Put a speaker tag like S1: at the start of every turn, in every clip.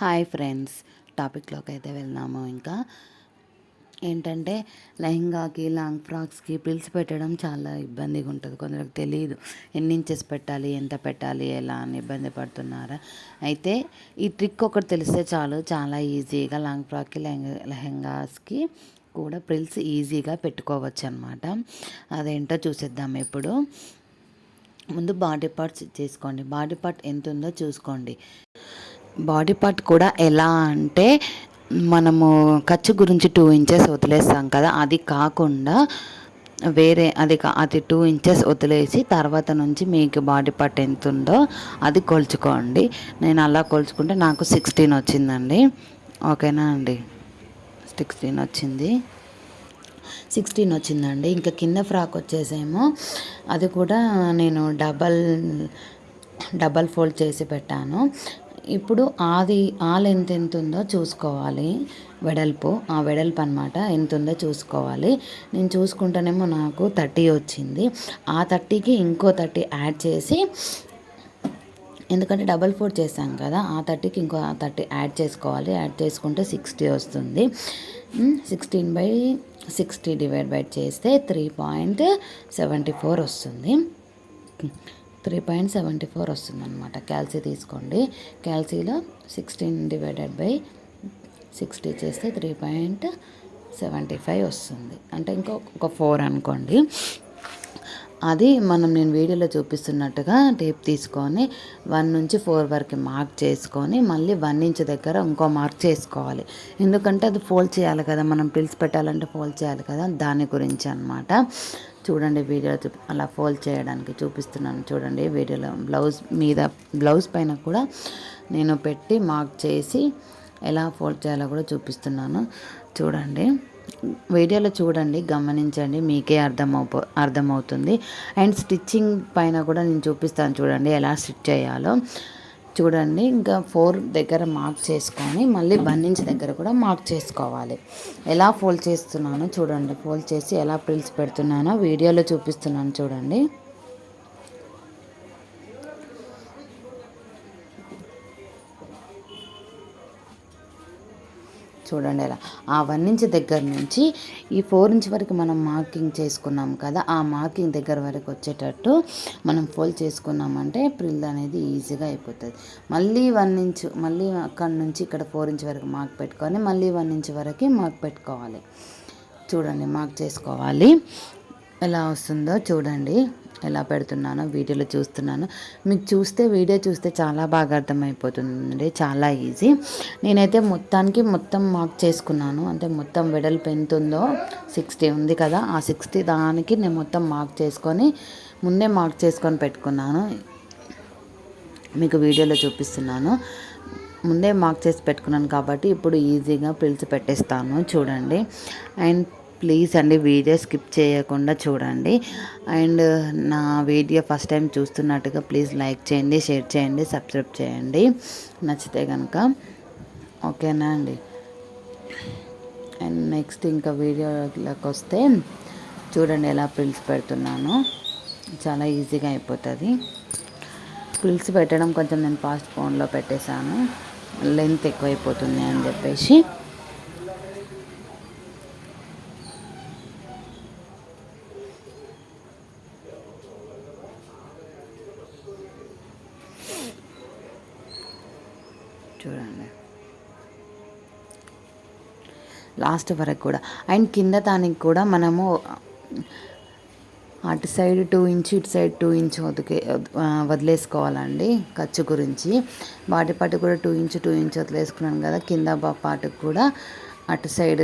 S1: Hi friends టాపిక్లోకి అయితే వెళ్దాము ఇంకా. ఏంటంటే లెహంగాకి లాంగ్ ఫ్రాక్స్కి పిల్స్ పెట్టడం చాలా ఇబ్బందిగా ఉంటుంది. కొందరికి తెలియదు ఎన్ని ఇంచెస్ పెట్టాలి ఎంత పెట్టాలి ఎలా అని ఇబ్బంది పడుతున్నారా. అయితే ఈ ట్రిక్ ఒకటి తెలిస్తే చాలు చాలా ఈజీగా లాంగ్ ఫ్రాక్కి లెహంగా లెహంగాస్కి కూడా ప్రిల్స్ ఈజీగా పెట్టుకోవచ్చు అనమాట అదేంటో చూసేద్దాం ఇప్పుడు. ముందు బాడీ పార్ట్స్ చేసుకోండి. బాడీ పార్ట్ ఎంత ఉందో చూసుకోండి. బాడీ పార్ట్ కూడా ఎలా అంటే మనము ఖర్చు గురించి టూ ఇంచెస్ వదిలేస్తాం కదా అది కాకుండా వేరే అది అది టూ ఇంచెస్ వదిలేసి తర్వాత నుంచి మీకు బాడీ పార్ట్ ఎంత ఉందో అది కొలుచుకోండి. నేను అలా కొలుచుకుంటే నాకు సిక్స్టీన్ వచ్చిందండి. ఓకేనా అండి? సిక్స్టీన్ వచ్చింది. సిక్స్టీన్ వచ్చిందండి. ఇంకా కింద ఫ్రాక్ వచ్చేసేమో అది కూడా నేను డబల్ డబల్ ఫోల్డ్ చేసి పెట్టాను. ఇప్పుడు ఆది ఆ లెంత్ ఎంత ఉందో చూసుకోవాలి. వెడల్పు ఆ వెడల్పు అనమాట ఎంత ఉందో చూసుకోవాలి. నేను చూసుకుంటేనేమో నాకు థర్టీ వచ్చింది. ఆ థర్టీకి ఇంకో థర్టీ యాడ్ చేసి ఎందుకంటే డబల్ ఫోర్ చేసాం కదా ఆ థర్టీకి ఇంకో థర్టీ యాడ్ చేసుకోవాలి. యాడ్ చేసుకుంటే సిక్స్టీ వస్తుంది. Sixteen by sixty divide by చేస్తే త్రీ పాయింట్ సెవెంటీ ఫోర్ వస్తుంది. త్రీ పాయింట్ సెవెంటీ ఫోర్ వస్తుందన్నమాట. క్యాల్సీ తీసుకోండి. క్యాల్సీలో సిక్స్టీన్ డివైడెడ్ బై సిక్స్టీ చేస్తే త్రీ పాయింట్ సెవెంటీ ఫైవ్ వస్తుంది. అంటే ఇంకో ఒక ఫోర్ అనుకోండి. అది మనం నేను వీడియోలో చూపిస్తున్నట్టుగా టేప్ తీసుకొని వన్ నుంచి ఫోర్ వరకు మార్క్ చేసుకొని మళ్ళీ వన్ ఇంచ్ దగ్గర ఇంకో మార్క్ చేసుకోవాలి. ఎందుకంటే అది ఫోల్డ్ చేయాలి కదా. మనం పిల్స్ పెట్టాలంటే ఫోల్డ్ చేయాలి కదా. దాని గురించి అనమాట చూడండి వీడియో అలా ఫోల్డ్ చేయడానికి చూపిస్తున్నాను చూడండి వీడియోలో. బ్లౌజ్ మీద బ్లౌజ్ పైన కూడా నేను పెట్టి మార్క్ చేసి ఎలా ఫోల్డ్ చేయాలో కూడా చూపిస్తున్నాను. చూడండి. వీడియోలో చూడండి గమనించండి మీకే అర్థమవు అర్థమవుతుంది. అండ్ స్టిచ్చింగ్ పైన కూడా నేను చూపిస్తాను చూడండి ఎలా స్టిచ్ చేయాలో. చూడండి. ఇంకా ఫోర్ దగ్గర మార్క్ చేసుకొని మళ్ళీ బంధించి దగ్గర కూడా మార్క్ చేసుకోవాలి. ఎలా ఫోల్డ్ చేస్తున్నానో చూడండి. ఫోల్డ్ చేసి ఎలా ప్రిల్స్ పెడుతున్నానో వీడియోలో చూపిస్తున్నాను చూడండి. చూడండి ఇలా ఆ వన్ ఇంచ్ దగ్గర నుంచి ఈ ఫోర్ ఇంచ్ వరకు మనం మార్కింగ్ చేసుకున్నాం కదా ఆ మార్కింగ్ దగ్గర వరకు వచ్చేటట్టు మనం ఫోల్డ్ చేసుకున్నామంటే ప్రిల్ అనేది ఈజీగా అయిపోతుంది. మళ్ళీ వన్ ఇంచ్ మళ్ళీ అక్కడ నుంచి ఇక్కడ ఫోర్ ఇంచ్ వరకు మార్క్ పెట్టుకొని మళ్ళీ వన్ ఇంచ్ వరకు మార్క్ పెట్టుకోవాలి. చూడండి మార్క్ చేసుకోవాలి. ఎలా వస్తుందో చూడండి. ఎలా పెడుతున్నానో వీడియోలో చూస్తున్నాను. మీకు చూస్తే వీడియో చూస్తే చాలా బాగా అర్థమైపోతుంది చాలా ఈజీ. నేనైతే మొత్తానికి మొత్తం మార్క్ చేసుకున్నాను. అంటే మొత్తం వెడల్పు ఎంత ఉందో సిక్స్టీ ఉంది కదా. ఆ సిక్స్టీ దానికి నేను మొత్తం మార్క్ చేసుకొని ముందే మార్క్ చేసుకొని పెట్టుకున్నాను. మీకు వీడియోలో చూపిస్తున్నాను. ముందే మార్క్ చేసి పెట్టుకున్నాను కాబట్టి ఇప్పుడు ఈజీగా పిలిచి పెట్టేస్తాను. చూడండి. అండ్ ప్లీజ్ అండి వీడియో స్కిప్ చేయకుండా చూడండి. అండ్ నా వీడియో ఫస్ట్ టైం చూస్తున్నట్టుగా ప్లీజ్ లైక్ చేయండి షేర్ చేయండి సబ్స్క్రైబ్ చేయండి. నచ్చితే కనుక ఓకేనా అండి? అండ్ నెక్స్ట్ ఇంకా వీడియోలోకి వస్తే చూడండి ఎలా ప్రిల్స్ పెడుతున్నాను. చాలా ఈజీగా అయిపోతుంది. పిల్స్ పెట్టడం కొంచెం నేను ఫాస్ట్ ఫోన్లో పెట్టేశాను. లెంత్ ఎక్కువైపోతుంది అని చెప్పేసి చూడండి లాస్ట్ వరకు కూడా. అండ్ కింద దానికి కూడా మనము అటు సైడ్ టూ ఇంచ్ ఇటు సైడ్ టూ ఇంచ్ వదికే వదిలేసుకోవాలండి ఖర్చు గురించి. వాటి పాటు కూడా టూ ఇంచ్ టూ ఇంచ్ వదిలేసుకున్నాను కదా కింద పాటు కూడా అటు సైడ్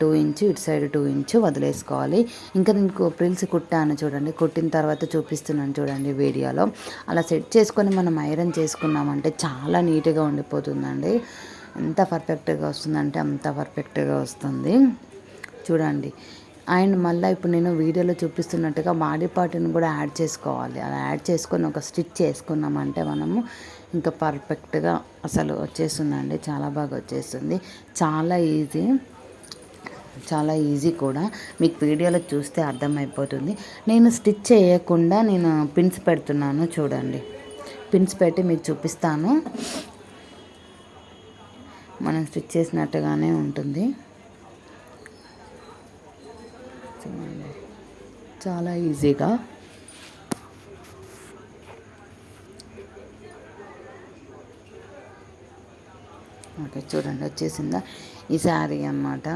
S1: టూ ఇంచ్ ఇటు సైడ్ టూ ఇంచ్ వదిలేసుకోవాలి. ఇంకా నేను ప్రిల్స్ కుట్టాను చూడండి. కుట్టిన తర్వాత చూపిస్తున్నాను చూడండి వీడియోలో. అలా సెట్ చేసుకొని మనం ఐరన్ చేసుకున్నామంటే చాలా నీట్గా ఉండిపోతుందండి. ఎంత పర్ఫెక్ట్గా వస్తుందంటే అంత పర్ఫెక్ట్గా వస్తుంది. చూడండి. అండ్ మళ్ళీ ఇప్పుడు నేను వీడియోలో చూపిస్తున్నట్టుగా బాడీ పార్ట్ని కూడా యాడ్ చేసుకోవాలి. అలా యాడ్ చేసుకొని ఒక స్టిచ్ చేసుకున్నామంటే మనము ఇంకా పర్ఫెక్ట్గా అసలు వచ్చేస్తుందండి. చాలా బాగా వచ్చేస్తుంది. చాలా ఈజీ చాలా ఈజీ కూడా. మీకు వీడియోలో చూస్తే అర్థమైపోతుంది. నేను స్టిచ్ చేయకుండా నేను పిన్స్ పెడుతున్నాను చూడండి. పిన్స్ పెట్టి మీకు చూపిస్తాను. మనం స్టిచ్ చేసినట్టుగానే ఉంటుంది. చూడండి. చాలా ఈజీగా. ఓకే చూడండి వచ్చేసిందా? ఈ శారీ అన్నమాట.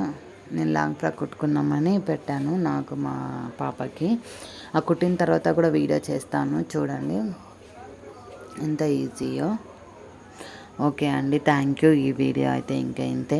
S1: నేను లాంగ్ ఫ్రాక్ కుట్టుకున్నామని పెట్టాను నాకు మా పాపకి. ఆ కుట్టిన తర్వాత కూడా వీడియో చేస్తాను చూడండి. ఎంత ఈజీయో. ఓకే అండి థ్యాంక్ యూ ఈ వీడియో అయితే ఇంకా ఇంతే.